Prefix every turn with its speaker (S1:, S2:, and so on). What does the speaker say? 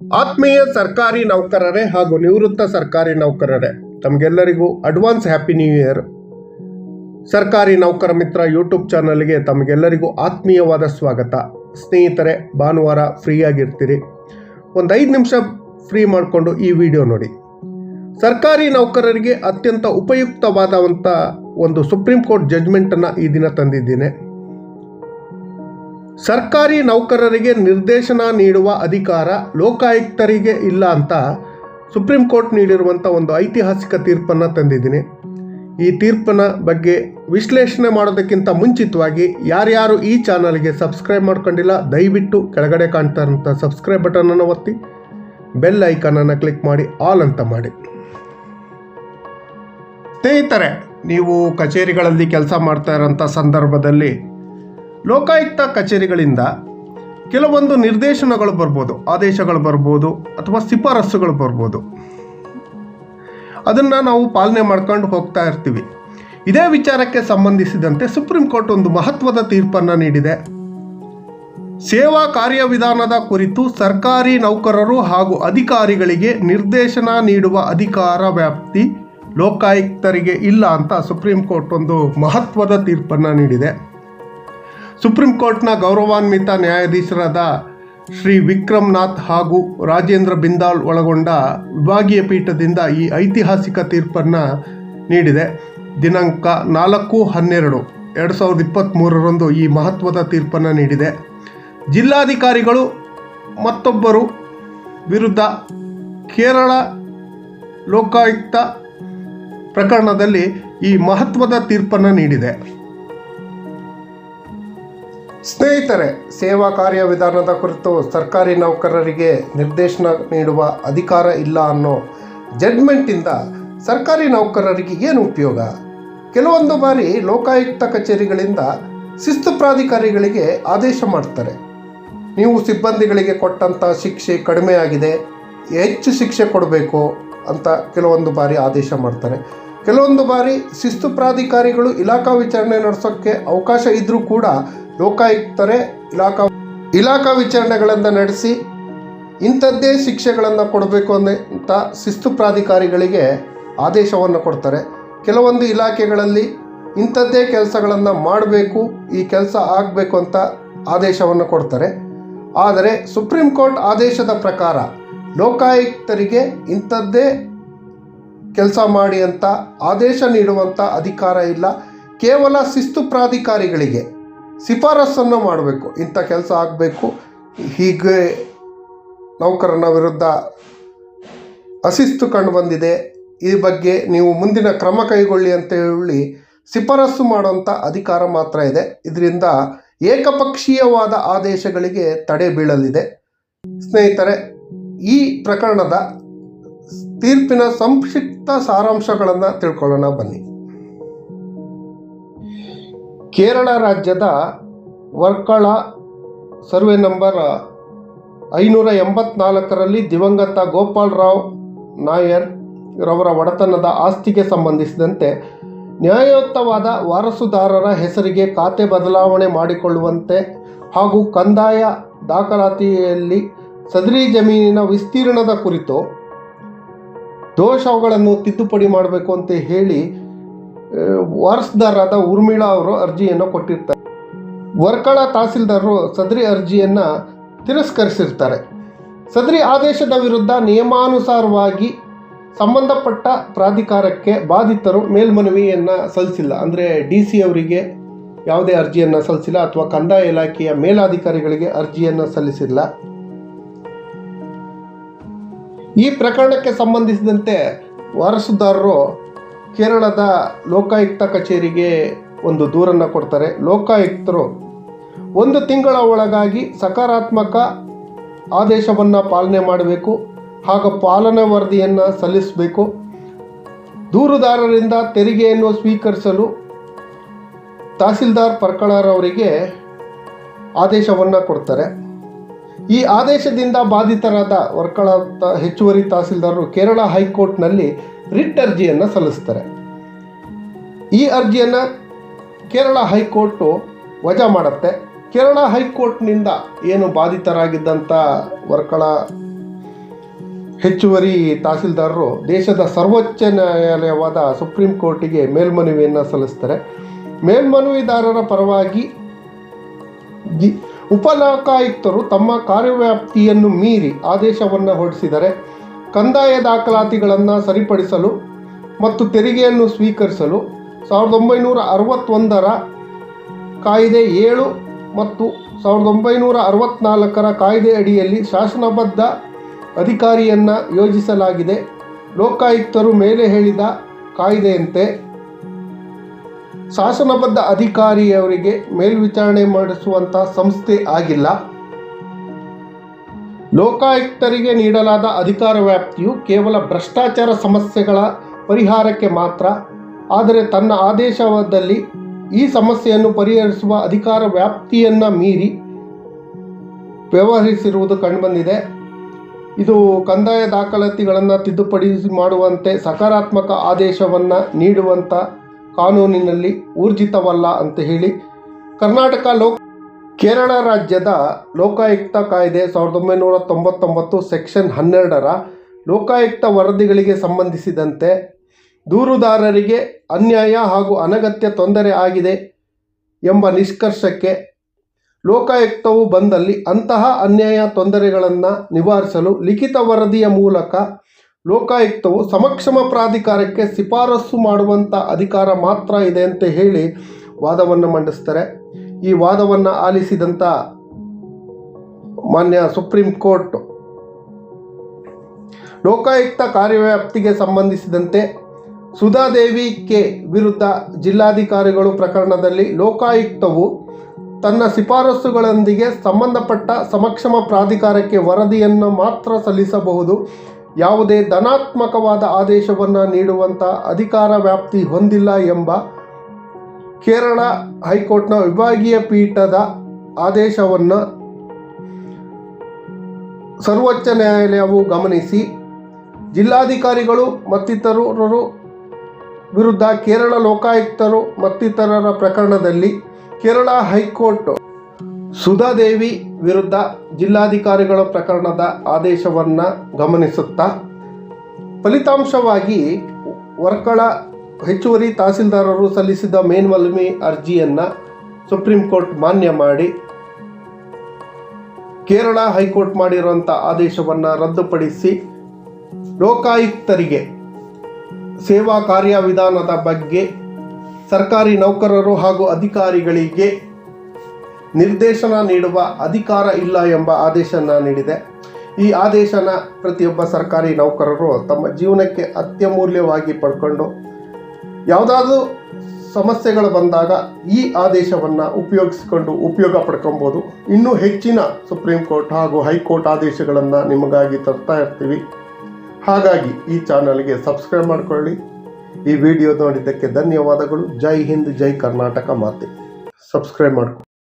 S1: ಆತ್ಮೀಯ ಸರ್ಕಾರಿ ನೌಕರರೇ ಹಾಗೂ ನಿವೃತ್ತ ಸರ್ಕಾರಿ ನೌಕರರೇ, ತಮಗೆಲ್ಲರಿಗೂ ಅಡ್ವಾನ್ಸ್ ಹ್ಯಾಪಿ ನ್ಯೂ ಇಯರ್ ಸರ್ಕಾರಿ ನೌಕರ ಮಿತ್ರ ಯೂಟ್ಯೂಬ್ ಚಾನಲ್ಗೆ ತಮಗೆಲ್ಲರಿಗೂ ಆತ್ಮೀಯವಾದ ಸ್ವಾಗತ. ಸ್ನೇಹಿತರೆ, ಭಾನುವಾರ ಫ್ರೀ ಆಗಿರ್ತೀರಿ. ಒಂದು ಐದು ನಿಮಿಷ ಫ್ರೀ ಮಾಡಿಕೊಂಡು ಈ ವಿಡಿಯೋ ನೋಡಿ. ಸರ್ಕಾರಿ ನೌಕರರಿಗೆ ಅತ್ಯಂತ ಉಪಯುಕ್ತವಾದಂಥ ಒಂದು ಸುಪ್ರೀಂ ಕೋರ್ಟ್ ಜಜ್ಮೆಂಟನ್ನು ಈ ದಿನ ತಂದಿದ್ದೇನೆ. ಸರ್ಕಾರಿ ನೌಕರರಿಗೆ ನಿರ್ದೇಶನ ನೀಡುವ ಅಧಿಕಾರ ಲೋಕಾಯುಕ್ತರಿಗೆ ಇಲ್ಲ ಅಂತ ಸುಪ್ರೀಂ ಕೋರ್ಟ್ ನೀಡಿರುವಂಥ ಒಂದು ಐತಿಹಾಸಿಕ ತೀರ್ಪನ್ನು ತಂದಿದ್ದೀನಿ. ಈ ತೀರ್ಪನ ಬಗ್ಗೆ ವಿಶ್ಲೇಷಣೆ ಮಾಡೋದಕ್ಕಿಂತ ಮುಂಚಿತವಾಗಿ ಯಾರ್ಯಾರು ಈ ಚಾನಲ್ಗೆ ಸಬ್ಸ್ಕ್ರೈಬ್ ಮಾಡ್ಕೊಂಡಿಲ್ಲ, ದಯವಿಟ್ಟು ಕೆಳಗಡೆ ಕಾಣ್ತಾ ಇರೋಂಥ ಸಬ್ಸ್ಕ್ರೈಬ್ ಬಟನನ್ನು ಒತ್ತಿ, ಬೆಲ್ ಐಕನನ್ನು ಕ್ಲಿಕ್ ಮಾಡಿ, ಆಲ್ ಅಂತ ಮಾಡಿ. ಸ್ನೇಹಿತರೆ, ನೀವು ಕಚೇರಿಗಳಲ್ಲಿ ಕೆಲಸ ಮಾಡ್ತಾ ಇರೋಂಥ ಸಂದರ್ಭದಲ್ಲಿ ಲೋಕಾಯುಕ್ತ ಕಚೇರಿಗಳಿಂದ ಕೆಲವೊಂದು ನಿರ್ದೇಶನಗಳು ಬರ್ಬೋದು, ಆದೇಶಗಳು ಬರ್ಬೋದು ಅಥವಾ ಶಿಫಾರಸ್ಸುಗಳು ಬರ್ಬೋದು. ಅದನ್ನು ನಾವು ಪಾಲನೆ ಮಾಡ್ಕೊಂಡು ಹೋಗ್ತಾ ಇರ್ತೀವಿ. ಇದೇ ವಿಚಾರಕ್ಕೆ ಸಂಬಂಧಿಸಿದಂತೆ ಸುಪ್ರೀಂ ಕೋರ್ಟ್ ಒಂದು ಮಹತ್ವದ ತೀರ್ಪನ್ನು ನೀಡಿದೆ. ಸೇವಾ ಕಾರ್ಯವಿಧಾನದ ಕುರಿತು ಸರ್ಕಾರಿ ನೌಕರರು ಹಾಗೂ ಅಧಿಕಾರಿಗಳಿಗೆ ನಿರ್ದೇಶನ ನೀಡುವ ಅಧಿಕಾರ ವ್ಯಾಪ್ತಿ ಲೋಕಾಯುಕ್ತರಿಗೆ ಇಲ್ಲ ಅಂತ ಸುಪ್ರೀಂ ಕೋರ್ಟ್ ಒಂದು ಮಹತ್ವದ ತೀರ್ಪನ್ನು ನೀಡಿದೆ. ಸುಪ್ರೀಂ ಕೋರ್ಟ್ನ ಗೌರವಾನ್ವಿತ ನ್ಯಾಯಾಧೀಶರಾದ ಶ್ರೀ ವಿಕ್ರಮ್ನಾಥ್ ಹಾಗೂ ರಾಜೇಂದ್ರ ಬಿಂದಾಲ್ ಒಳಗೊಂಡ ವಿಭಾಗೀಯ ಪೀಠದಿಂದ ಈ ಐತಿಹಾಸಿಕ ತೀರ್ಪನ್ನು ನೀಡಿದೆ. ದಿನಾಂಕ ನಾಲ್ಕು ಹನ್ನೆರಡು ಎರಡು ಸಾವಿರದ ಇಪ್ಪತ್ತ್ಮೂರರಂದು ಈ ಮಹತ್ವದ ತೀರ್ಪನ್ನು ನೀಡಿದೆ. ಜಿಲ್ಲಾಧಿಕಾರಿಗಳು ಮತ್ತೊಬ್ಬರು ವಿರುದ್ಧ ಕೇರಳ ಲೋಕಾಯುಕ್ತ ಪ್ರಕರಣದಲ್ಲಿ ಈ ಮಹತ್ವದ ತೀರ್ಪನ್ನು ನೀಡಿದೆ. ಸ್ನೇಹಿತರೆ, ಸೇವಾ ಕಾರ್ಯವಿಧಾನದ ಕುರಿತು ಸರ್ಕಾರಿ ನೌಕರರಿಗೆ ನಿರ್ದೇಶನ ನೀಡುವ ಅಧಿಕಾರ ಇಲ್ಲ ಅನ್ನೋ ಜಡ್ಮೆಂಟಿಂದ ಸರ್ಕಾರಿ ನೌಕರರಿಗೆ ಏನು ಉಪಯೋಗ? ಕೆಲವೊಂದು ಬಾರಿ ಲೋಕಾಯುಕ್ತ ಕಚೇರಿಗಳಿಂದ ಶಿಸ್ತು ಪ್ರಾಧಿಕಾರಿಗಳಿಗೆ ಆದೇಶ ಮಾಡ್ತಾರೆ. ನೀವು ಸಿಬ್ಬಂದಿಗಳಿಗೆ ಕೊಟ್ಟಂಥ ಶಿಕ್ಷೆ ಕಡಿಮೆ ಆಗಿದೆ ಹೆಚ್ಚು ಶಿಕ್ಷೆ ಕೊಡಬೇಕು ಅಂತ ಕೆಲವೊಂದು ಬಾರಿ ಆದೇಶ ಮಾಡ್ತಾರೆ. ಕೆಲವೊಂದು ಬಾರಿ ಶಿಸ್ತು ಪ್ರಾಧಿಕಾರಿಗಳು ಇಲಾಖಾ ವಿಚಾರಣೆ ನಡೆಸೋಕ್ಕೆ ಅವಕಾಶ ಇದ್ದರೂ ಕೂಡ ಲೋಕಾಯುಕ್ತರೇ, ಇಲಾಖಾ ಇಲಾಖಾ ವಿಚಾರಣೆಗಳನ್ನು ನಡೆಸಿ ಇಂಥದ್ದೇ ಶಿಕ್ಷೆಗಳನ್ನು ಕೊಡಬೇಕು ಅಂತ ಶಿಸ್ತು ಪ್ರಾಧಿಕಾರಿಗಳಿಗೆ ಆದೇಶವನ್ನು ಕೊಡ್ತಾರೆ. ಕೆಲವೊಂದು ಇಲಾಖೆಗಳಲ್ಲಿ ಇಂಥದ್ದೇ ಕೆಲಸಗಳನ್ನು ಮಾಡಬೇಕು, ಈ ಕೆಲಸ ಆಗಬೇಕು ಅಂತ ಆದೇಶವನ್ನು ಕೊಡ್ತಾರೆ. ಆದರೆ ಸುಪ್ರೀಂ ಕೋರ್ಟ್ ಆದೇಶದ ಪ್ರಕಾರ ಲೋಕಾಯುಕ್ತರಿಗೆ ಇಂಥದ್ದೇ ಕೆಲಸ ಮಾಡಿ ಅಂತ ಆದೇಶ ನೀಡುವಂಥ ಅಧಿಕಾರ ಇಲ್ಲ. ಕೇವಲ ಶಿಸ್ತು ಪ್ರಾಧಿಕಾರಿಗಳಿಗೆ ಶಿಫಾರಸನ್ನು ಮಾಡಬೇಕು. ಇಂಥ ಕೆಲಸ ಆಗಬೇಕು. ಹೀಗೆ ನೌಕರನ ವಿರುದ್ಧ ಅಶಿಸ್ತು ಕಂಡು ಬಂದಿದೆ. ಈ ಬಗ್ಗೆ ನೀವು ಮುಂದಿನ ಕ್ರಮ ಕೈಗೊಳ್ಳಿ ಅಂತ ಹೇಳಿ ಶಿಫಾರಸು ಮಾಡುವಂಥ ಅಧಿಕಾರ ಮಾತ್ರ ಇದೆ. ಇದರಿಂದ ಏಕಪಕ್ಷೀಯವಾದ ಆದೇಶಗಳಿಗೆ ತಡೆ ಬೀಳಲಿದೆ. ಸ್ನೇಹಿತರೆ, ಈ ಪ್ರಕರಣದ ತೀರ್ಪಿನ ಸಂಕ್ಷಿಪ್ತ ಸಾರಾಂಶಗಳನ್ನು ತಿಳ್ಕೊಳ್ಳೋಣ ಬನ್ನಿ. ಕೇರಳ ರಾಜ್ಯದ ವರ್ಕಳ ಸರ್ವೆ ನಂಬರ್ ಐನೂರ ಎಂಬತ್ನಾಲ್ಕರಲ್ಲಿ ದಿವಂಗತ ಗೋಪಾಲರಾವ್ ನಾಯರ್ ರವರ ಒಡೆತನದ ಆಸ್ತಿಗೆ ಸಂಬಂಧಿಸಿದಂತೆ ನ್ಯಾಯಯುತವಾದ ವಾರಸುದಾರರ ಹೆಸರಿಗೆ ಖಾತೆ ಬದಲಾವಣೆ ಮಾಡಿಕೊಳ್ಳುವಂತೆ ಹಾಗೂ ಕಂದಾಯ ದಾಖಲಾತಿಯಲ್ಲಿ ಸದರಿ ಜಮೀನಿನ ವಿಸ್ತೀರ್ಣದ ಕುರಿತು ದೋಷಗಳನ್ನು ತಿದ್ದುಪಡಿ ಮಾಡಬೇಕು ಅಂತ ಹೇಳಿ ವಾರಸುದಾರರಾದ ಊರ್ಮಿಳಾ ಅವರು ಅರ್ಜಿಯನ್ನು ಕೊಟ್ಟಿರ್ತಾರೆ. ವರ್ಕಳ ತಹಸೀಲ್ದಾರರು ಸದರಿ ಅರ್ಜಿಯನ್ನು ತಿರಸ್ಕರಿಸಿರ್ತಾರೆ. ಸದರಿ ಆದೇಶದ ವಿರುದ್ಧ ನಿಯಮಾನುಸಾರವಾಗಿ ಸಂಬಂಧಪಟ್ಟ ಪ್ರಾಧಿಕಾರಕ್ಕೆ ಬಾಧಿತರು ಮೇಲ್ಮನವಿಯನ್ನು ಸಲ್ಲಿಸಿಲ್ಲ. ಅಂದರೆ ಡಿ ಸಿ ಅವರಿಗೆ ಯಾವುದೇ ಅರ್ಜಿಯನ್ನು ಸಲ್ಲಿಸಿಲ್ಲ ಅಥವಾ ಕಂದಾಯ ಇಲಾಖೆಯ ಮೇಲಾಧಿಕಾರಿಗಳಿಗೆ ಅರ್ಜಿಯನ್ನು ಸಲ್ಲಿಸಿಲ್ಲ. ಈ ಪ್ರಕರಣಕ್ಕೆ ಸಂಬಂಧಿಸಿದಂತೆ ವಾರಸುದಾರರು ಕೇರಳದ ಲೋಕಾಯುಕ್ತ ಕಚೇರಿಗೆ ಒಂದು ದೂರನ್ನು ಕೊಡ್ತಾರೆ. ಲೋಕಾಯುಕ್ತರು ಒಂದು ತಿಂಗಳ ಒಳಗಾಗಿ ಸಕಾರಾತ್ಮಕ ಆದೇಶವನ್ನು ಪಾಲನೆ ಮಾಡಬೇಕು, ಹಾಗೂ ಪಾಲನೆ ವರದಿಯನ್ನು ಸಲ್ಲಿಸಬೇಕು. ದೂರುದಾರರಿಂದ ತೆರಿಗೆಯನ್ನು ಸ್ವೀಕರಿಸಲು ತಹಸೀಲ್ದಾರ್ ಪರ್ಕಳಾರವರಿಗೆ ಆದೇಶವನ್ನು ಕೊಡ್ತಾರೆ. ಈ ಆದೇಶದಿಂದ ಬಾಧಿತರಾದ ವರ್ಕಳ ಹೆಚ್ಚುವರಿ ತಹಸೀಲ್ದಾರರು ಕೇರಳ ಹೈಕೋರ್ಟ್ನಲ್ಲಿ ರಿಟ್ ಅರ್ಜಿಯನ್ನು ಸಲ್ಲಿಸ್ತಾರೆ. ಈ ಅರ್ಜಿಯನ್ನು ಕೇರಳ ಹೈಕೋರ್ಟು ವಜಾ ಮಾಡುತ್ತೆ. ಕೇರಳ ಹೈಕೋರ್ಟ್ನಿಂದ ಏನು ಬಾಧಿತರಾಗಿದ್ದಂಥ ವರ್ಕಳ ಹೆಚ್ಚುವರಿ ತಹಸೀಲ್ದಾರರು ದೇಶದ ಸರ್ವೋಚ್ಚ ನ್ಯಾಯಾಲಯವಾದ ಸುಪ್ರೀಂ ಕೋರ್ಟಿಗೆ ಮೇಲ್ಮನವಿಯನ್ನು ಸಲ್ಲಿಸ್ತಾರೆ. ಮೇಲ್ಮನವಿದಾರರ ಪರವಾಗಿ ಜಿ- ಉಪಲೋಕಾಯುಕ್ತರು ತಮ್ಮ ಕಾರ್ಯವ್ಯಾಪ್ತಿಯನ್ನು ಮೀರಿ ಆದೇಶವನ್ನು ಹೊರಡಿಸಿದರೆ ಕಂದಾಯ ದಾಖಲಾತಿಗಳನ್ನು ಸರಿಪಡಿಸಲು ಮತ್ತು ತೆರಿಗೆಯನ್ನು ಸ್ವೀಕರಿಸಲು ಸಾವಿರದ ಒಂಬೈನೂರ ಅರವತ್ತೊಂದರ ಕಾಯ್ದೆ ಏಳು ಮತ್ತು ಸಾವಿರದ ಒಂಬೈನೂರ ಅರವತ್ತ್ನಾಲ್ಕರ ಕಾಯ್ದೆ ಅಡಿಯಲ್ಲಿ ಶಾಸನಬದ್ಧ ಅಧಿಕಾರಿಯನ್ನು ಯೋಜಿಸಲಾಗಿದೆ. ಲೋಕಾಯುಕ್ತರು ಮೇಲೆ ಹೇಳಿದ ಕಾಯ್ದೆಯಂತೆ ಶಾಸನಬದ್ಧ ಅಧಿಕಾರಿಯವರಿಗೆ ಮೇಲ್ವಿಚಾರಣೆ ಮಾಡಿಸುವಂಥ ಸಂಸ್ಥೆ ಆಗಿಲ್ಲ. ಲೋಕಾಯುಕ್ತರಿಗೆ ನೀಡಲಾದ ಅಧಿಕಾರ ವ್ಯಾಪ್ತಿಯು ಕೇವಲ ಭ್ರಷ್ಟಾಚಾರ ಸಮಸ್ಯೆಗಳ ಪರಿಹಾರಕ್ಕೆ ಮಾತ್ರ, ಆದರೆ ತನ್ನ ಆದೇಶದಲ್ಲಿ ಈ ಸಮಸ್ಯೆಯನ್ನು ಪರಿಹರಿಸುವ ಅಧಿಕಾರ ವ್ಯಾಪ್ತಿಯನ್ನು ಮೀರಿ ವ್ಯವಹರಿಸಿರುವುದು ಕಂಡುಬಂದಿದೆ. ಇದು ಕಂದಾಯ ದಾಖಲಾತಿಗಳನ್ನು ತಿದ್ದುಪಡಿ ಮಾಡುವಂತೆ ಸಕಾರಾತ್ಮಕ ಆದೇಶವನ್ನು ನೀಡುವಂಥ ಕಾನೂನಿನಲ್ಲಿ ಊರ್ಜಿತವಲ್ಲ ಅಂತ ಹೇಳಿ ಕರ್ನಾಟಕ ಲೋಕ್ ಕೇರಳ ರಾಜ್ಯದ ಲೋಕಾಯುಕ್ತ ಕಾಯ್ದೆ ಸಾವಿರದ ಒಂಬೈನೂರ ತೊಂಬತ್ತೊಂಬತ್ತು ಸೆಕ್ಷನ್ ಹನ್ನೆರಡರ ಲೋಕಾಯುಕ್ತ ವರದಿಗಳಿಗೆ ಸಂಬಂಧಿಸಿದಂತೆ ದೂರುದಾರರಿಗೆ ಅನ್ಯಾಯ ಹಾಗೂ ಅನಗತ್ಯ ತೊಂದರೆ ಆಗಿದೆ ಎಂಬ ನಿಷ್ಕರ್ಷಕ್ಕೆ ಲೋಕಾಯುಕ್ತವು ಬಂದಲ್ಲಿ ಅಂತಹ ಅನ್ಯಾಯ ತೊಂದರೆಗಳನ್ನು ನಿವಾರಿಸಲು ಲಿಖಿತ ವರದಿಯ ಮೂಲಕ ಲೋಕಾಯುಕ್ತವು ಸಮಕ್ಷಮ ಪ್ರಾಧಿಕಾರಕ್ಕೆ ಶಿಫಾರಸು ಮಾಡುವಂಥ ಅಧಿಕಾರ ಮಾತ್ರ ಇದೆ ಅಂತ ಹೇಳಿ ವಾದವನ್ನು ಮಂಡಿಸ್ತಾರೆ. ಈ ವಾದವನ್ನು ಆಲಿಸಿದಂಥ ಮಾನ್ಯ ಸುಪ್ರೀಂ ಕೋರ್ಟ್ ಲೋಕಾಯುಕ್ತ ಕಾರ್ಯವ್ಯಾಪ್ತಿಗೆ ಸಂಬಂಧಿಸಿದಂತೆ ಸುಧಾದೇವಿ ಕೆ ವಿರುದ್ಧ ಜಿಲ್ಲಾಧಿಕಾರಿಗಳು ಪ್ರಕರಣದಲ್ಲಿ ಲೋಕಾಯುಕ್ತವು ತನ್ನ ಶಿಫಾರಸುಗಳೊಂದಿಗೆ ಸಂಬಂಧಪಟ್ಟ ಸಮಕ್ಷಮ ಪ್ರಾಧಿಕಾರಕ್ಕೆ ವರದಿಯನ್ನು ಮಾತ್ರ ಸಲ್ಲಿಸಬಹುದು. ಯಾವುದೇ ಧನಾತ್ಮಕವಾದ ಆದೇಶವನ್ನು ನೀಡುವಂಥ ಅಧಿಕಾರ ವ್ಯಾಪ್ತಿ ಹೊಂದಿಲ್ಲ ಎಂಬ ಕೇರಳ ಹೈಕೋರ್ಟ್ನ ವಿಭಾಗೀಯ ಪೀಠದ ಆದೇಶವನ್ನು ಸರ್ವೋಚ್ಚ ನ್ಯಾಯಾಲಯವು ಗಮನಿಸಿ, ಜಿಲ್ಲಾಧಿಕಾರಿಗಳು ಮತ್ತಿತರರು ವಿರುದ್ಧ ಕೇರಳ ಲೋಕಾಯುಕ್ತರು ಮತ್ತಿತರರ ಪ್ರಕರಣದಲ್ಲಿ ಕೇರಳ ಹೈಕೋರ್ಟ್ ಸುಧಾದೇವಿ ವಿರುದ್ಧ ಜಿಲ್ಲಾಧಿಕಾರಿಗಳ ಪ್ರಕರಣದ ಆದೇಶವನ್ನು ಗಮನಿಸುತ್ತಾ, ಫಲಿತಾಂಶವಾಗಿ ವರ್ಕಳ ಹೆಚ್ಚುವರಿ ತಹಸೀಲ್ದಾರರು ಸಲ್ಲಿಸಿದ ಮೇನ್ವಲ್ಮಿ ಅರ್ಜಿಯನ್ನು ಸುಪ್ರೀಂ ಕೋರ್ಟ್ ಮಾನ್ಯ ಮಾಡಿ, ಕೇರಳ ಹೈಕೋರ್ಟ್ ಮಾಡಿರುವಂಥ ಆದೇಶವನ್ನು ರದ್ದುಪಡಿಸಿ ಲೋಕಾಯುಕ್ತರಿಗೆ ಸೇವಾ ಕಾರ್ಯವಿಧಾನದ ಬಗ್ಗೆ ಸರ್ಕಾರಿ ನೌಕರರು ಹಾಗೂ ಅಧಿಕಾರಿಗಳಿಗೆ ನಿರ್ದೇಶನ ನೀಡುವ ಅಧಿಕಾರ ಇಲ್ಲ ಎಂಬ ಆದೇಶನ ನೀಡಿದೆ. ಈ ಆದೇಶನ ಪ್ರತಿಯೊಬ್ಬ ಸರ್ಕಾರಿ ನೌಕರರು ತಮ್ಮ ಜೀವನಕ್ಕೆ ಅತ್ಯಮೂಲ್ಯವಾಗಿ ಪಡ್ಕೊಂಡು ಯಾವುದಾದ್ರೂ ಸಮಸ್ಯೆಗಳು ಬಂದಾಗ ಈ ಆದೇಶವನ್ನು ಉಪಯೋಗಿಸಿಕೊಂಡು ಉಪಯೋಗ ಪಡ್ಕೊಬೋದು. ಇನ್ನೂ ಹೆಚ್ಚಿನ ಸುಪ್ರೀಂ ಕೋರ್ಟ್ ಹಾಗೂ ಹೈಕೋರ್ಟ್ ಆದೇಶಗಳನ್ನು ನಿಮಗಾಗಿ ತರ್ತಾ ಇರ್ತೀವಿ. ಹಾಗಾಗಿ ಈ ಚಾನಲ್ಗೆ ಸಬ್ಸ್ಕ್ರೈಬ್ ಮಾಡಿಕೊಳ್ಳಿ. ಈ ವಿಡಿಯೋ ನೋಡಿದ್ದಕ್ಕೆ ಧನ್ಯವಾದಗಳು. ಜೈ ಹಿಂದ್, ಜೈ ಕರ್ನಾಟಕ ಮಾತೆ. ಸಬ್ಸ್ಕ್ರೈಬ್ ಮಾಡ್ಕೊ